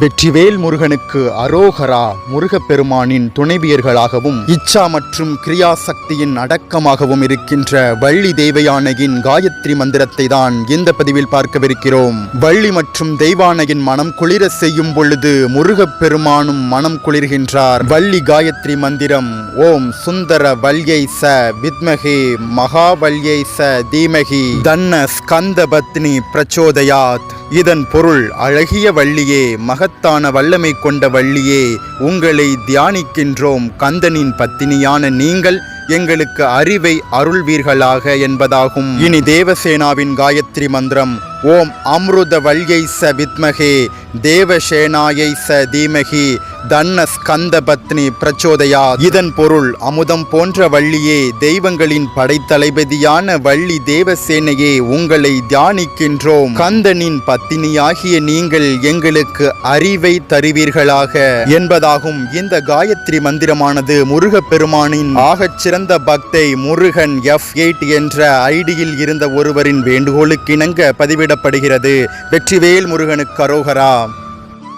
வெற்றிவேல் முருகனுக்கு அரோகரா முருகப்பெருமானின் துணைவியர்களாகவும் இச்சா மற்றும் கிரியா சக்தியின் அடக்கமாகவும் இருக்கின்ற வள்ளி தேவயானையின் காயத்ரி மந்திரத்தை தான் இந்த பதிவில் பார்க்கவிருக்கிறோம். வள்ளி மற்றும் தெய்வானையின் மனம் குளிர செய்யும் பொழுது முருகப்பெருமானும் மனம் குளிர்கின்றார். வள்ளி காயத்ரி மந்திரம் ஓம் சுந்தர வல்யை ச வித்மகி மகாவல்யை ச தீமகி தன்ன ஸ்கந்த பத்னி பிரச்சோதயாத். இதன் பொருள் அழகிய வள்ளியே மகத்தான வல்லமை கொண்ட வள்ளியே உங்களை தியானிக்கின்றோம் கந்தனின் பத்தினியான நீங்கள் எங்களுக்கு அறிவை அருள்வீர்களாக என்பதாகும். இனி தேவசேனாவின் காயத்ரி மந்திரம் ஓம் அம்ருத வல்யை ச வித்மகே தேவசேனாயை ச தீமகி தன்ன ஸ்கந்த பத்னி பிரச்சோதயா. இதன் பொருள் அமுதம் போன்ற வள்ளியே தெய்வங்களின் படைத்தளபதியான வள்ளி தேவசேனையே உங்களை தியானிக்கின்றோம். கந்தனின் பத்தினியாகிய நீங்கள் எங்களுக்கு அறிவை தருவீர்களாக. என்பதாகும் இந்த காயத்ரி மந்திரமானது முருகப்பெருமானின் ஆகச் சிறந்த பக்தை முருகன் எஃப் எயிட் என்ற ஐடியில் இருந்த ஒருவரின் வேண்டுகோளுக்கிணங்க பதிவிடப்படுகிறது. வெற்றிவேல் முருகனுக்கு அரோகரா.